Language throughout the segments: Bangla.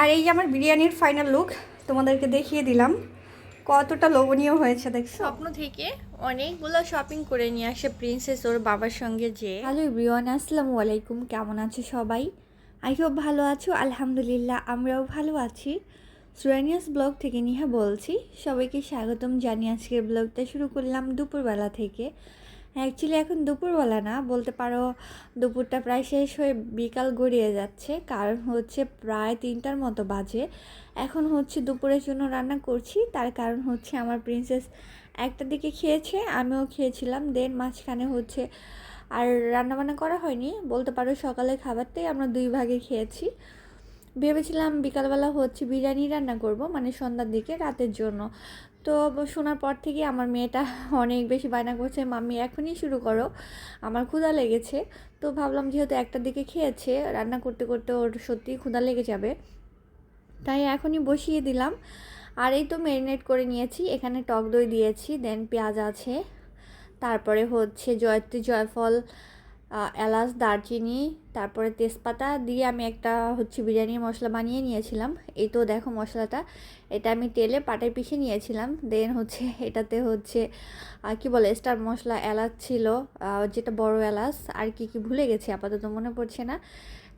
আর এই যে আমার বিরিয়ানির ফাইনাল লুক তোমাদেরকে দেখিয়ে দিলাম। কতটা লোভনীয় হয়েছে দেখছ? স্বপ্ন থেকে অনেকগুলো শপিং করে নিয়ে আসে প্রিন্সেস ওর বাবার সঙ্গে যে। হ্যালো ইব্রিওয়ান আসসালামু আলাইকুম। কেমন আছো সবাই? আই হোপ ভালো আছো। আলহামদুলিল্লাহ আমরাও ভালো আছি। সুরানিয়াস ব্লগ থেকে নিহা বলছি। সবাইকে স্বাগতম। জানিয়ে আজকের ব্লগটা শুরু করলাম দুপুরবেলা থেকে। অ্যাকচুয়ালি এখন দুপুরবেলা না, বলতে পারো দুপুরটা প্রায় শেষ হয়ে বিকাল গড়িয়ে যাচ্ছে। কারণ হচ্ছে প্রায় তিনটার মতো বাজে। এখন হচ্ছে দুপুরের জন্য রান্না করছি। তার কারণ হচ্ছে আমার প্রিন্সেস একটা দিকে খেয়েছে, আমিও খেয়েছিলাম। দেন মাঝখানে হচ্ছে আর রান্নাবান্না করা হয়নি। বলতে পারো সকালে খাবারটাই আমরা দুই ভাগে খেয়েছি। ভেবেছিলাম বিকালবেলা হচ্ছে বিরিয়ানি রান্না করব মানে সন্ধ্যার দিকে, রাতের জন্য। তো শোনার পর থেকে আমার মেয়েটা অনেক বেশি বায়না করছে, মাম্মি, এখনই শুরু করো। আমার ক্ষুধা লেগেছে। তো ভাবলাম যেহেতু একটার দিকে খেয়েছে, রান্না করতে করতে ওর সত্যিই ক্ষুধা লেগে যাবে। তাই এখনই বসিয়ে দিলাম। আর এই তো ম্যারিনেট করে নিয়েছি, এখানে টক দই দিয়েছি দেন পেঁয়াজ আছে। তারপরে হচ্ছে জয়ত্রী জয়ফল এলাচ, দারচিনি, তারপরে তেজপাতা দিয়ে আমি একটা হচ্ছে বিরিয়ানির মশলা বানিয়ে নিয়েছিলাম। এই তো দেখো মশলাটা। এটা আমি তেলে পাটায় পিষে নিয়েছিলাম। দেন হচ্ছে এটাতে হচ্ছে কি বলে, স্টার মশলা, এলাচ ছিল যেটা বড় এলাচ। আর কি কি ভুলে গেছি, আপাতত মনে পড়ছে না।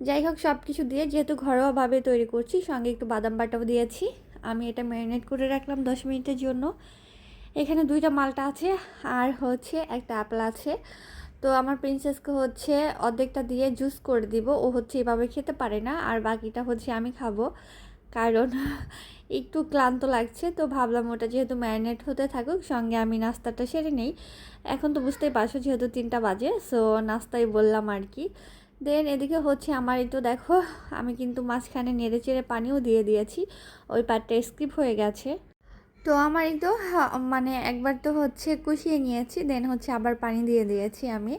যাই হোক সব কিছু দিয়ে যেহেতু ঘরোয়াভাবে তৈরি করছি, সঙ্গে একটু বাদাম বাটাও দিয়েছি। আমি এটা ম্যারিনেট করে রাখলাম দশ মিনিটের জন্য। এখানে দুইটা মালটা আছে, আর হচ্ছে একটা অ্যাপেল আছে। তো আমার প্রিন্সেসকে হচ্ছে অর্ধেকটা দিয়ে জুস করে দিব। ও হচ্ছে এভাবে খেতে পারে না, আর বাকিটা হচ্ছে আমি খাব। কারণ একটু ক্লান্ত লাগছে, তো ভাবলাম ওটা যেহেতু ম্যারিনেট হতে থাকুক, সঙ্গে আমি নাস্তাটা সেরে নেই। এখন তো বুঝতেই পারছ যেহেতু তিনটা বাজে সো নাস্তাই বললাম আর কি। দেন এদিকে হচ্ছে আমার এই তো দেখো, আমি কিন্তু মাঝখানে নেড়ে চেড়ে পানিও দিয়ে দিয়েছি। ওই পাটটা স্কিপ হয়ে গেছে। তো আমার তো মানে একবার তো হচ্ছে কষিয়ে নিয়েছি দেন হচ্ছে আবার পানি দিয়ে দিয়েছি আমি।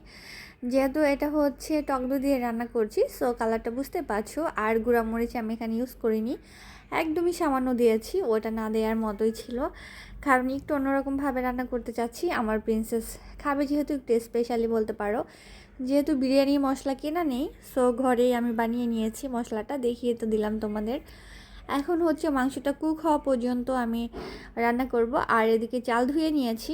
যেহেতু এটা হচ্ছে টক দই দিয়ে রান্না করছি সো কালারটা বুঝতে পারছ। আর গুঁড়া মরিচ আমি এখানে ইউজ করিনি, একদমই সামান্য দিয়েছি, ওটা না দেওয়ার মতোই ছিল। কারণ একটু অন্যরকমভাবে রান্না করতে চাচ্ছি, আমার প্রিন্সেস খাবে যেহেতু একটু স্পেশালি বলতে পারো। যেহেতু বিরিয়ানি মশলা কেনা নেই সো ঘরেই আমি বানিয়ে নিয়েছি মশলাটা, দেখিয়ে তো দিলাম তোমাদের। এখন হচ্ছে মাংসটা কুক হওয়া পর্যন্ত আমি রান্না করব। আর এদিকে চাল ধুয়ে নিয়েছি।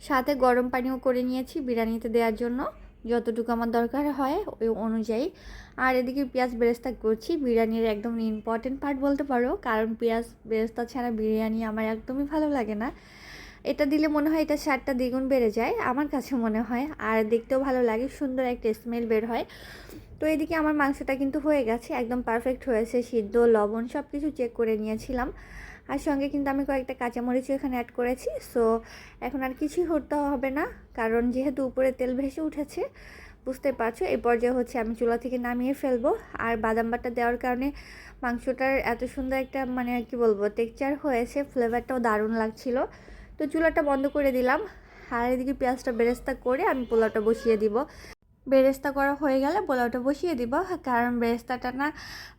সাথে গরম পানিও করে নিয়েছি বিরিয়ানিতে দেওয়ার জন্য। যতটুকু আমার দরকার হয় ওই অনুযায়ী। আর এদিকে পেঁয়াজ বেরেস্তা করছি। বিরিয়ানির একদম ইম্পর্টেন্ট পার্ট বলতে পারো। কারণ পেঁয়াজ বেরেস্তা ছাড়া বিরিয়ানি আমার একদমই ভালো লাগে না। এটা দিলে মনে হয় এটা স্বাদটা দ্বিগুণ বেড়ে যায়। আমার কাছে মনে হয়। আর দেখতেও ভালো লাগে। সুন্দর একটা স্মেল বের হয়। তো এদিকে আমার মাংসটা কিন্তু হয়ে গেছে, একদম পারফেক্ট হয়েছে, সিদ্ধ, লবণ সব কিছু চেক করে নিয়েছিলাম। আর সঙ্গে কিন্তু আমি কয়েকটা কাঁচামরিচও এখানে অ্যাড করেছি। সো এখন আর কিছুই করতে হবে না, কারণ যেহেতু উপরে তেল ভেসে উঠেছে, বুঝতে পারছ, এই পর্যায়ে হচ্ছে আমি চুলা থেকে নামিয়ে ফেলব। আর বাদাম বাটা দেওয়ার কারণে মাংসটার এত সুন্দর একটা মানে কি বলব টেক্সচার হয়েছে ফ্লেভারটাও দারুণ লাগছিল। তো চুলাটা বন্ধ করে দিলাম। আর এদিকে পেঁয়াজটা বেরেস্তা করে আমি পোলাওটা বসিয়ে দিব। বেরেস্তা করা হয়ে গেলে পোলাওটা বসিয়ে দিব। কারণ বেরেস্তাটা না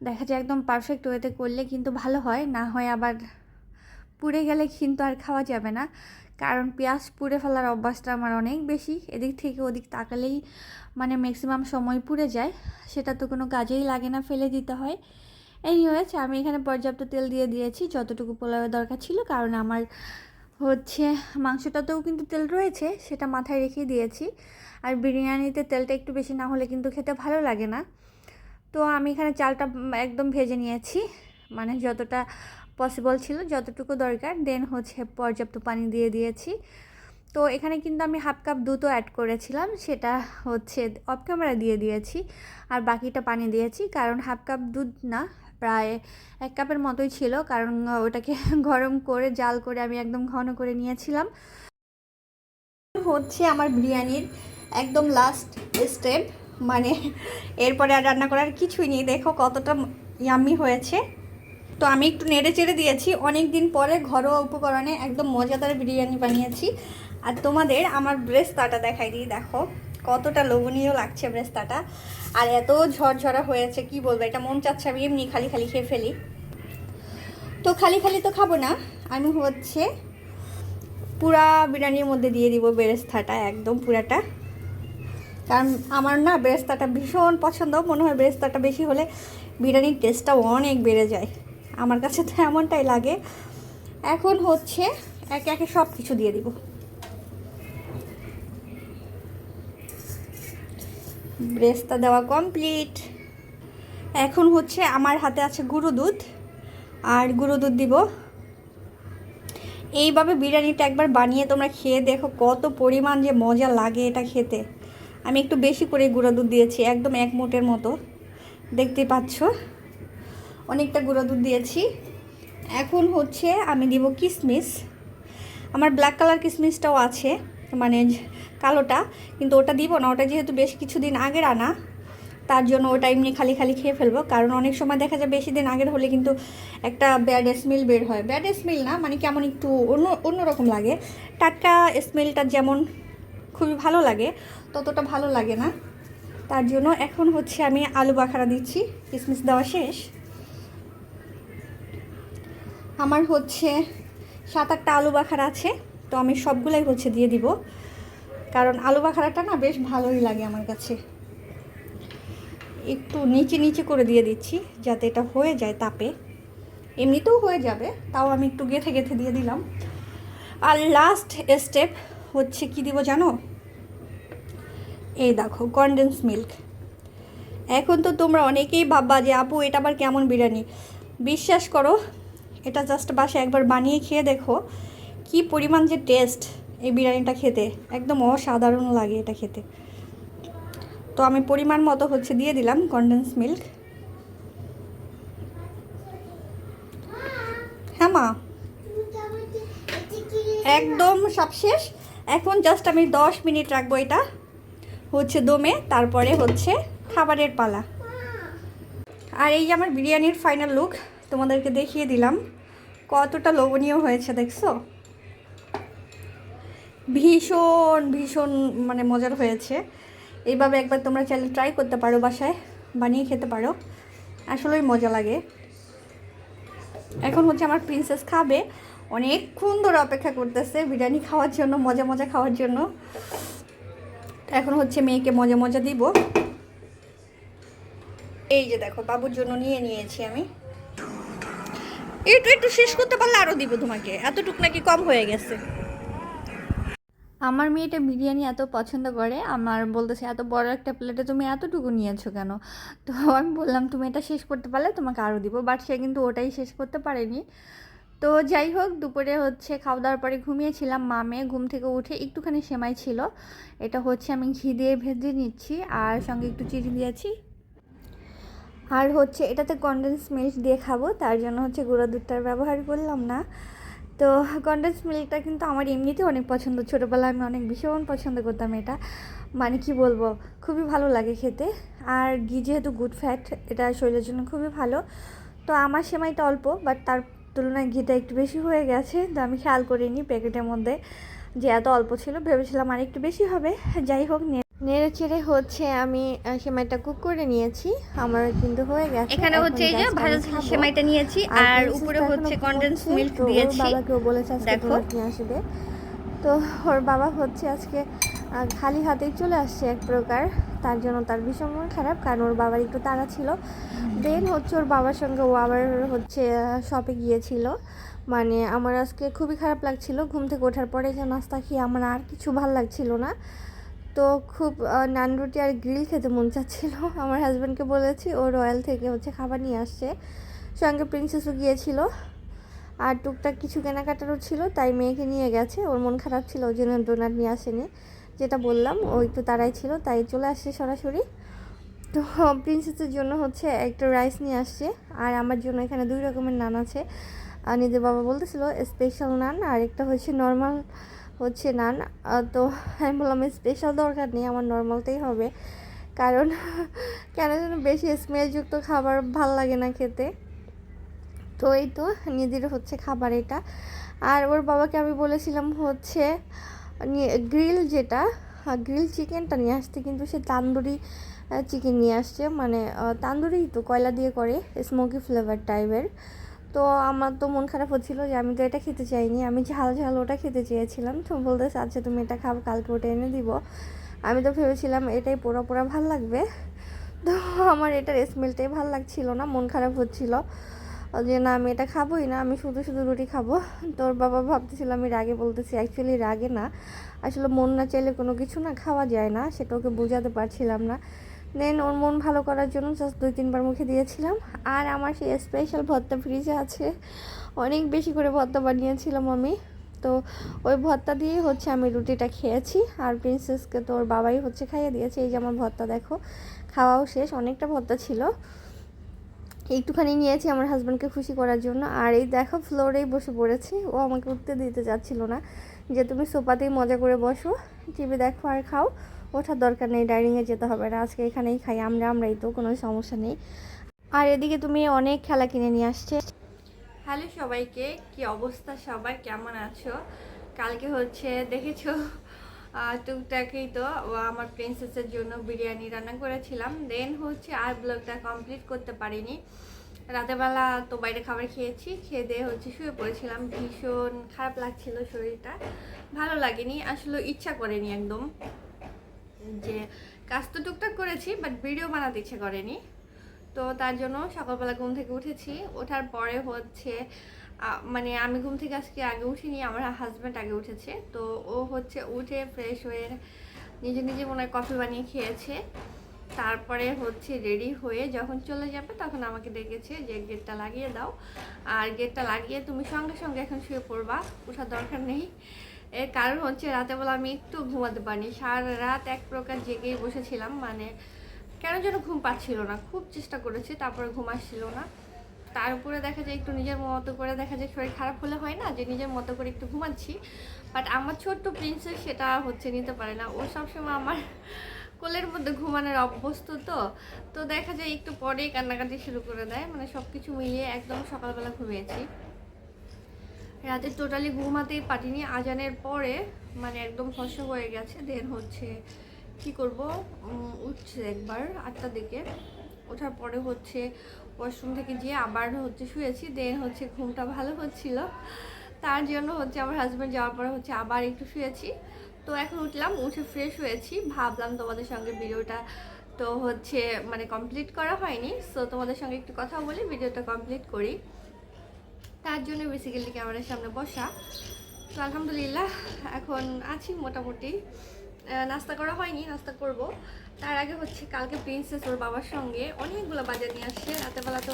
দেখা যায় একদম পারফেক্ট ওয়েতে করলে কিন্তু ভালো হয়, না হয় আবার পুড়ে গেলে কিন্তু আর খাওয়া যাবে না। কারণ পেঁয়াজ পুড়ে ফেলার অভ্যাসটা আমার অনেক বেশি, এদিক থেকে ওদিক তাকালেই মানে ম্যাক্সিমাম সময় পুড়ে যায়, সেটা তো কোনো কাজেই লাগে না ফেলে দিতে হয়। এনিওয়েজ আমি এখানে পর্যাপ্ত তেল দিয়ে দিয়েছি, যতটুকু পোলাওয়ের দরকার ছিল, কারণ আমার হচ্ছে মাংসটাতেও কিন্তু তেল রয়েছে, সেটা মাথায় রেখে দিয়েছি। আর বিরিয়ানিতে তেলটা একটু বেশি না হলে কিন্তু খেতে ভালো লাগে না। তো আমি এখানে চালটা একদম ভেজে নিয়েছি মানে যতটা পসিবল ছিল যতটুকু দরকার। দেন হচ্ছে পর্যাপ্ত পানি দিয়ে দিয়েছি। তো এখানে কিন্তু আমি হাফ কাপ দুধও অ্যাড করেছিলাম, সেটা হচ্ছে অফ ক্যামেরা দিয়ে দিয়েছি। আর বাকিটা পানি দিয়েছি, কারণ হাফ কাপ দুধ না প্রায় এক কাপের মতোই ছিল, কারণ ওটাকে গরম করে, জাল করে আমি একদম ঘন করে নিয়েছিলাম। হচ্ছে আমার বিরিয়ানির একদম লাস্ট স্টেপ মানে এরপরে আর রান্না করার কিছুই নেই। দেখো কতটা ইয়াম্মি হয়েছে। তো আমি একটু নেড়ে চেড়ে দিয়েছি। অনেক দিন পরে ঘরোয়া উপকরণে একদম মজাদার বিরিয়ানি বানিয়েছি। আর তোমাদের আমার ব্রেস্তাটা দেখাই দিই, দেখো। কতটা লোভনীয় লাগছে ব্রেস্তাটা। আর এত ঝরঝরা হয়েছে, কি বলব, এটা মন চাচ্ছে আমি এমনি খালি খালি খেয়ে ফেলি। তো খালি খালি তো খাব না, আমি হচ্ছে পুরা বিরিয়ানির মধ্যে দিয়ে দিব বেরেস্তাটা, একদম পুরাটা। কারণ আমার না বেরেস্তাটা ভীষণ পছন্দ, মনে হয় বেরেস্তাটা বেশি হলে বিরিয়ানির টেস্টটাও অনেক বেড়ে যায়। আমার কাছে তো এমনটাই লাগে। এখন হচ্ছে একে একে সব কিছু দিয়ে দিব। ব্রেসটা দেওয়া কমপ্লিট এখন হচ্ছে আমার হাতে আছে গুঁড়ো দুধ, আর গুঁড়ো দুধ দিব। এইভাবে বিরিয়ানিটা একবার বানিয়ে তোমরা খেয়ে দেখো কত পরিমাণ যে মজা লাগে এটা খেতে। আমি একটু বেশি করে গুঁড়ো দুধ দিয়েছি, একদম এক মুটের মতো। দেখতে পাচ্ছ? অনেকটা গুঁড়ো দুধ দিয়েছি। এখন হচ্ছে আমি দিব কিশমিশ আমার ব্ল্যাক কালার কিশমিশটাও আছে মানে কালোটা, কিন্তু ওটা দিব না, ওটা যেহেতু বেশ কিছুদিন আগের আনা, তার জন্য ওটা এমনি খালি খালি খেয়ে ফেলব। কারণ অনেক সময় দেখা যায় বেশি দিন আগের হলে কিন্তু একটা ব্যাড স্মেল বের হয়। ব্যাড স্মেল না মানে কেমন একটু অন্য, অন্যরকম লাগে। টাটকা স্মেলটা যেমন খুবই ভালো লাগে, ততটা ভালো লাগে না। তার জন্য এখন হচ্ছে আমি আলু বাখারা দিচ্ছি, কিসমিস দেওয়া শেষ। আমার হচ্ছে সাত আটটা আলু বাখারা আছে, তো আমি সবগুলাই হচ্ছে দিয়ে দিব। কারণ আলু বাখারাটা না বেশ ভালোই লাগে আমার কাছে। একটু নিচে নিচে করে দিয়ে দিচ্ছি যাতে এটা হয়ে যায় তাপে। এমনিতেও হয়ে যাবে, তাও আমি একটু গেথে গেথে দিয়ে দিলাম। আর লাস্ট স্টেপ হচ্ছে কি দিব জানো? এই দেখো কনডেন্স মিল্ক এখন তো তোমরা অনেকেই ভাববা যে, আপু, এটা আবার কেমন বিরিয়ানি? বিশ্বাস করো, এটা জাস্ট বাসায় একবার বানিয়ে খেয়ে দেখো, কি পরিমাণ যে টেস্ট এই বিরিয়ানিটা খেতে। একদম অসাধারণ লাগে এটা খেতে। তো আমি পরিমাণ মতো হচ্ছে দিয়ে দিলাম কনডেন্স মিল্ক হ্যাঁ মা। একদম সব শেষ। এখন জাস্ট আমি দশ মিনিট রাখব এটা। হচ্ছে দমে, তারপরে হচ্ছে খাবারের পালা। আর এই যে আমার বিরিয়ানির ফাইনাল লুক তোমাদেরকে দেখিয়ে দিলাম। কতটা লোভনীয় হয়েছে, দেখছ? ভীষণ ভীষণ মানে মজার হয়েছে। এইভাবে একবার তোমরা চাইলে ট্রাই করতে পারো বাসায়, বানিয়ে খেতে পারো। আসলেই মজা লাগে। এখন হচ্ছে আমার প্রিন্সেস খাবে। অনেকক্ষণ ধরে অপেক্ষা করতেছে বিরিয়ানি খাওয়ার জন্য, মজা মজা খাওয়ার জন্য। এখন হচ্ছে মেয়েকে মজা মজা দিব। এই যে দেখো, বাবুর জন্য নিয়ে নিয়েছি আমি। একটু একটু শেষ করতে পারলে আরও দিব তোমাকে। এতটুক নাকি কম হয়ে গেছে। আমার মেয়েটা বিরিয়ানি এত পছন্দ করে, আমার বলতেছে, এত বড় একটা প্লেটে তুমি এতটুকু নিয়েছো কেন? তো আমি বললাম, তুমি এটা শেষ করতে পারলে তোমাকে আরও দিব। বাট সে কিন্তু ওটাই শেষ করতে পারেনি। তো যাই হোক, দুপুরে হচ্ছে খাওয়া দাওয়ার পরে ঘুমিয়েছিলাম। মা মেয়ে ঘুম থেকে উঠে একটুখানি সেমাই ছিল। এটা হচ্ছে আমি ঘি দিয়ে ভেজে নিচ্ছি আর সঙ্গে একটু চিনি দিয়েছি। আর হচ্ছে এটাতে কন্ডেন্স মিল্ক দিয়ে খাব, তার জন্য হচ্ছে গুঁড়ো দুধটার ব্যবহার করলাম না। তো কন্ডেন্স মিল্কটা কিন্তু আমার এমনিতেও অনেক পছন্দ। ছোটোবেলায় আমি অনেক ভীষণ পছন্দ করতাম এটা। মানে কি বলব, খুবই ভালো লাগে খেতে। আর ঘি যেহেতু গুড ফ্যাট এটা শরীরের জন্য খুবই ভালো। তো আমার সেমাইটা অল্প বাট তার তুলনায় ঘিটা একটু বেশি হয়ে গেছে। তো আমি খেয়াল করিনি প্যাকেটের মধ্যে যে এত অল্প ছিল, ভেবেছিলাম আর একটু বেশি হবে। যাই হোক নেড়ে চেড়ে হচ্ছে আমি সেমাইটা কুক করে নিয়েছি। আমার কিন্তু হয়ে গেছে। এখানে হচ্ছে এই যে ভাজা সেমাইটা নিয়েছি আর উপরে হচ্ছে কনডেন্স মিল্ক দিয়েছি। বাবাকেও বলেছে আজকে দেখো। donut নিয়ে আসবে। তো ওর বাবা হচ্ছে আজকে খালি হাতেই চলে আসছে এক প্রকার। তার জন্য তার ভীষণ মন খারাপ কারণ ওর বাবার একটু তাড়া ছিল। দেন হচ্ছে ওর বাবার সঙ্গে ও আবার হচ্ছে শপে গিয়েছিল। মানে আমার আজকে খুবই খারাপ লাগছিল। ঘুম থেকে ওঠার পরে যে নাস্তা খেয়ে আমার আর কিছু ভালো লাগছিল না। তো খুব নান রুটি আর গ্রিল খেতে মন চাচ্ছিল। আমার হাজব্যান্ডকে বলেছি, ও রয়্যাল থেকে হচ্ছে খাবার নিয়ে আসছে। সঙ্গে প্রিন্সেসও গিয়েছিল। আর টুকটাক কিছু কেনাকাটারও ছিল, তাই মেয়েকে নিয়ে গেছে। ওর মন খারাপ ছিল, ওই জন্য ডোনাট নিয়ে আসেনি। যেটা বললাম, ও একটু তাড়াই ছিল, তাই চলে আসছে সরাসরি। তো প্রিন্সেসের জন্য হচ্ছে একটা রাইস নিয়ে আসছে। আর আমার জন্য এখানে দুই রকমের নান আছে। আর নিজের বাবা বলতেছিল, স্পেশাল নান, আর একটা হচ্ছে নর্মাল হচ্ছে নান তো আমি বললাম স্পেশাল দরকার নেই, আমার নর্মালটাই হবে। কারণ কেন যেন বেশি স্মেলযুক্ত খাবার ভালো লাগে না খেতে। তো এই তো নিজের হচ্ছে খাবার এটা। আর ওর বাবাকে আমি বলেছিলাম হচ্ছে গ্রিল যেটা গ্রিল চিকেনটা নিয়ে আসতে, কিন্তু সে তান্দুরি চিকেন নিয়ে আসছে। মানে তান্দুরি তো কয়লা দিয়ে করে, স্মোকি ফ্লেভার টাইপের তো আমার তো মন খারাপ হচ্ছিল যে আমি তো এটা খেতে চাইনি। আমি ঝাল ঝাল ওটা খেতে চেয়েছিলাম। তো বলতেছে আচ্ছা তুমি এটা খাও, কালকে ওটা এনে দিব। আমি তো ভেবেছিলাম, এটাই পোড়া পোড়া ভালো লাগবে। তো আমার এটার স্মেলটাই ভালো লাগছিল না, মন খারাপ হচ্ছিল। যে না, আমি এটা খাবোই না, আমি শুধু শুধু রুটি খাব। তোর বাবা ভাবতেছিল, আমি রাগে বলতেছি অ্যাকচুয়ালি রাগে না। আসলে মন না চাইলে কোনো কিছু না খাওয়া যায় না, সেটা ওকে বোঝাতে পারছিলাম না। দেন ওর মন ভালো করার জন্য জাস্ট দুই, তিনবার মুখে দিয়েছিলাম। আর আমার সেই স্পেশাল ভর্তা ফ্রিজে আছে, অনেক বেশি করে ভর্তা বানিয়েছিলাম আমি। তো ওই ভর্তা দিয়ে হচ্ছে আমি রুটিটা খেয়েছি। আর প্রিন্সেসকে তো ওর বাবাই হচ্ছে খাইয়ে দিয়েছে। এই যে আমার ভর্তা দেখো, খাওয়াও শেষ, অনেকটা ভর্তা ছিল। একটুখানি নিয়েছি আমার হাজব্যান্ডকে খুশি করার জন্য। আর এই দেখো ফ্লোরেই বসে পড়েছি। ও আমাকে উঠতে দিতে চাচ্ছিল না। যে তুমি সোফাতেই মজা করে বসো। টিভি দেখো আর খাও। ওঠার দরকার নেই ডাইনিংয়ে যেতে হবে না, আজকে এখানেই খাই, আমরা, আমরাই তো, কোনো সমস্যা নেই। আর এদিকে তুমি অনেক খেলা কিনে নিয়ে আসছে। হ্যালো সবাইকে, কি অবস্থা সবাই কেমন আছো? কালকে হচ্ছে, দেখেছ? টুকটাকই তো আমার প্রিন্সেসের জন্য বিরিয়ানি রান্না করেছিলাম। দেন হচ্ছে আর ব্লগটা কমপ্লিট করতে পারিনি। রাতেরবেলা তো বাইরে খাবার খেয়েছি, খেয়ে দিয়ে হচ্ছে শুয়ে পড়েছিলাম। ভীষণ খারাপ লাগছিল শরীরটা। ভালো লাগেনি, আসলে ইচ্ছা করেনি একদম। যে কাজ তো টুকটাক করেছি বাট ভিডিও বানাতে ইচ্ছে করেনি। তো তার জন্য সকালবেলা ঘুম থেকে উঠেছি। ওঠার পরে হচ্ছে মানে আমি ঘুম থেকে আজকে আগে উঠিনি, আমার হাজব্যান্ড আগে উঠেছে। তো ও হচ্ছে উঠে ফ্রেশ হয়ে নিজে নিজে মনে হয় কফি বানিয়ে খেয়েছে। তারপরে হচ্ছে রেডি হয়ে যখন চলে যাবে তখন আমাকে ডেকেছে যে, গেটটা লাগিয়ে দাও। আর গেটটা লাগিয়ে তুমি সঙ্গে সঙ্গে এখন শুয়ে পড়বা ওঠার দরকার নেই। এর কারণ হচ্ছে রাতেবেলা আমি একটু ঘুমাতে পারিনি। সারা রাত এক প্রকার জেগেই বসেছিলাম মানে কেন যেন ঘুম পাচ্ছিল না। খুব চেষ্টা করেছি, তারপরে ঘুম আসছিল না। তার উপরে দেখা যায় একটু নিজের মতো করে দেখা যায় শরীর খারাপ হলে হয় না যে নিজের মতো করে একটু ঘুমাচ্ছি। বাট আমার ছোট্ট প্রিন্সেস সেটা হচ্ছে নিতে পারে না। ও সবসময় আমার কোলের মধ্যে ঘুমানোর অভ্যস্ত তো। তো দেখা যায় একটু পরেই কান্নাকাটি শুরু করে দেয়। মানে সব কিছু মিলিয়ে একদম সকালবেলা ঘুমিয়েছি। রাতে টোটালি ঘুমাতেই পারিনি। আজানের পরে মানে একদম ফস হয়ে গেছে। দেন হচ্ছে কি করব? উঠছে একবার আটটার দিকে। ওঠার পরে হচ্ছে ওয়াশরুম থেকে গিয়ে আবার হচ্ছে শুয়েছি। দেন হচ্ছে ঘুমটা ভালো হচ্ছিল। তার জন্য হচ্ছে আমার হাজব্যান্ড যাওয়ার পরে হচ্ছে আবার একটু শুয়েছি। তো এখন উঠলাম, উঠে ফ্রেশ হয়েছি। ভাবলাম তোমাদের সঙ্গে ভিডিওটা তো হচ্ছে মানে কমপ্লিট করা হয়নি। সো তোমাদের সঙ্গে একটু কথা বলি ভিডিওটা কমপ্লিট করি। তার জন্য বেসিক্যালি ক্যামেরার সামনে বসা। তো আলহামদুলিল্লাহ, এখন আছি মোটামুটি। নাস্তা করা হয়নি, নাস্তা করব। তার আগে হচ্ছে কালকে প্রিন্সেস ওর বাবার সঙ্গে অনেকগুলো বাজার নিয়ে আসছে। রাতেরবেলা তো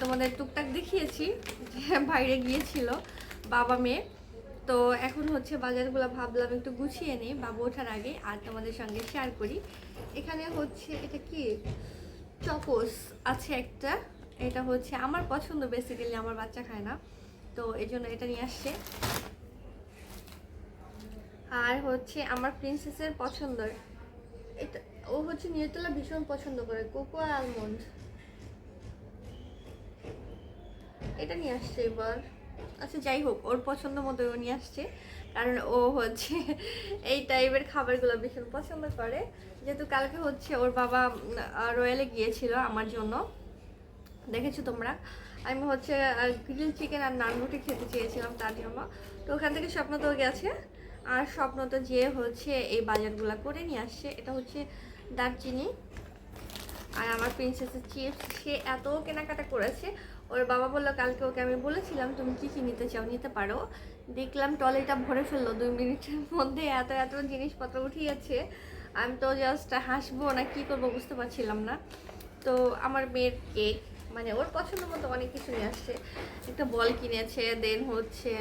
তোমাদের টুকটাক দেখিয়েছি যে বাইরে গিয়েছিল বাবা মেয়ে। তো এখন হচ্ছে বাজারগুলো ভাবলাম একটু গুছিয়ে নিই, বাবু ওঠার আগে আর তোমাদের সঙ্গে শেয়ার করি। এখানে হচ্ছে, এটা কি? চকোস আছে একটা। এটা হচ্ছে আমার পছন্দ বেসিক্যালি আমার বাচ্চা খায় না। তো এই জন্য এটা নিয়ে আসছে। আর হচ্ছে আমার প্রিন্সেসের পছন্দের এটা, ও হচ্ছে নিউটেলা ভীষণ পছন্দ করে, কোকো আর আলমন্ড এটা নিয়ে আসছে এবার। আচ্ছা যাই হোক, ওর পছন্দ মতো ও নিয়ে আসছে। কারণ ও হচ্ছে এই টাইপের খাবারগুলো ভীষণ পছন্দ করে। যেহেতু কালকে হচ্ছে ওর বাবা রয়্যালে গিয়েছিল আমার জন্য। দেখেছ তোমরা? আমি হচ্ছে গ্রিল চিকেন আর নান রুটি খেতে চেয়েছিলাম তার জন্য। তো ওখান থেকে স্বপ্ন তো গেছে। আর স্বপ্ন তো যে হচ্ছে এই বাজারগুলো করে নিয়ে আসছে, এটা হচ্ছে দারচিনি। আর আমার প্রিন্সেসের চিপস সে এত কেনাকাটা করেছে। ওর বাবা বলল, কালকে ওকে আমি বলেছিলাম, তুমি কী কী নিতে চাও, নিতে পারো? দেখলাম টলেটা ভরে ফেলল দুই মিনিটের মধ্যে, এত এত জিনিসপত্র উঠিয়েছে। আমি তো জাস্ট হাসবো না, কী করব বুঝতে পারছিলাম না। তো আমার মেয়ের কেক মানে ওর পছন্দ মতো অনেক কিছু নিয়ে আসছে। একটা বল কিনেছে দেন হচ্ছে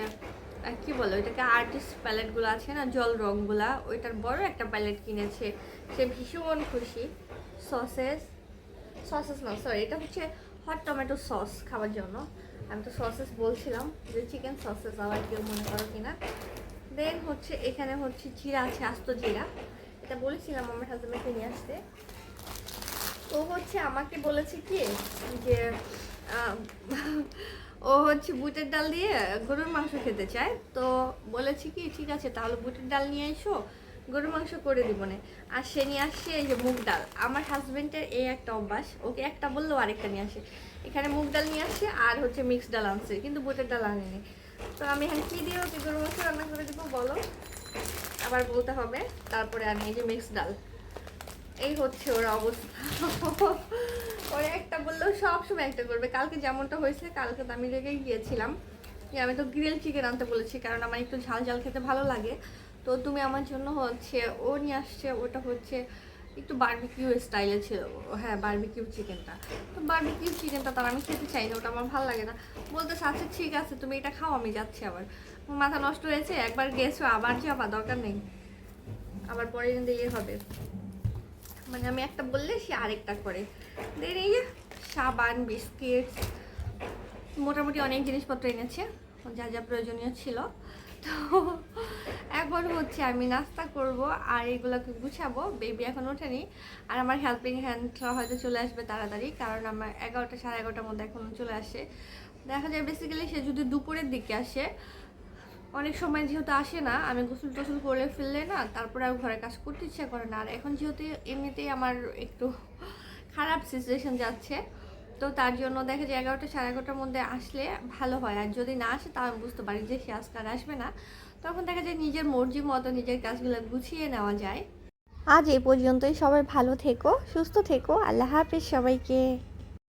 কি বলে ওইটাকে আর্টিস্ট প্যালেটগুলো আছে না, জল রঙগুলা, ওইটার বড় একটা প্যালেট কিনেছে। সে ভীষণ খুশি। সসেস সসেস না সরি এটা হচ্ছে হট টমেটো সস খাওয়ার জন্য। আমি তো সসেস বলছিলাম যে চিকেন সসেস আবার কেউ মনে করো কিনা। দেন হচ্ছে, এখানে হচ্ছে জিরা আছে, আস্ত জিরা। এটা বলেছিলাম আমার হাজব্যান্ডকে নিয়ে আসতে। ও হচ্ছে আমাকে বলেছে কি, যে ও হচ্ছে বুটের ডাল দিয়ে গরুর মাংস খেতে চায়। তো বলেছি কি, ঠিক আছে, তাহলে বুটের ডাল নিয়ে এসো, গরুর মাংস করে দিব না। আর সে নিয়ে আসছে এই যে মুগ ডাল। আমার হাজবেন্ডের এই একটা অভ্যাস, ওকে একটা বললেও আরেকটা নিয়ে আসে। এখানে মুগ ডাল নিয়ে আসছে আর হচ্ছে মিক্সড ডাল আনছে, কিন্তু বুটের ডাল আনেনি। তো আমি এখন কী দিয়ে ওকে গরুর মাংস রান্না করে দেবো বলো? আবার বলতে হবে, তারপরে আমি এই যে মিক্সড ডাল। এই হচ্ছে ওর অবস্থা। পরে একটা বললেও সব সময় একটা করবে। কালকে যেমনটা হয়েছে, কালকে তো আমি রেগে গিয়েছিলাম। আমি তো গ্রিল চিকেন আনতে বলেছি, কারণ আমার একটু ঝাল ঝাল খেতে ভালো লাগে। তো তুমি আমার জন্য হচ্ছে, ও নিয়ে আসছে, ওটা হচ্ছে একটু বার্বিকিউ স্টাইলে ছিল। হ্যাঁ বার্বিকিউ চিকেনটা তো বারবিকিউ চিকেনটা তার আমি খেতে চাই না, ওটা আমার ভালো লাগে না। বলতে আচ্ছা ঠিক আছে, তুমি এটা খাও, আমি যাচ্ছি আবার। মাথা নষ্ট হয়েছে, একবার গেছো, আবার যাবা, দরকার নেই। আবার পরে কিন্তু ইয়ে হবে। মানে আমি একটা বললে, সে আরেকটা করে। দেন এই সাবান বিস্কিট মোটামুটি অনেক জিনিসপত্র এনেছে, যা যা প্রয়োজনীয় ছিল। তো এখন হচ্ছে আমি নাস্তা করব আর এগুলোকে গুছাবো। বেবি এখন ওঠেনি। আর আমার হেল্পিং হ্যান্ডরা হয়তো চলে আসবে তাড়াতাড়ি, কারণ আমার এগারোটা, সাড়ে এগারোটার মধ্যে এখন চলে আসে। দেখা যায় বেসিক্যালি সে যদি দুপুরের দিকে আসে অনেক সময় যেহেতু আসে না, আমি গোসল টোসল করে ফেললে না, তারপরে আর ঘরে কাজ করতে ইচ্ছা করে না। আর এখন যেহেতু এমনিতেই আমার একটু খারাপ সিচুয়েশন যাচ্ছে, তো তার জন্য দেখা যায় এগারোটা সাড়ে এগারোটার মধ্যে আসলে ভালো হয়। আর যদি না আসে, তাও আমি বুঝতে পারি যে সে আজকে আর আসবে না। তখন দেখা যায় নিজের মর্জি মতো নিজের কাজগুলো গুছিয়ে নেওয়া যায়। আজ এই পর্যন্তই। সবাই ভালো থেকো, সুস্থ থেকো। আল্লাহ হাফেজ সবাইকে।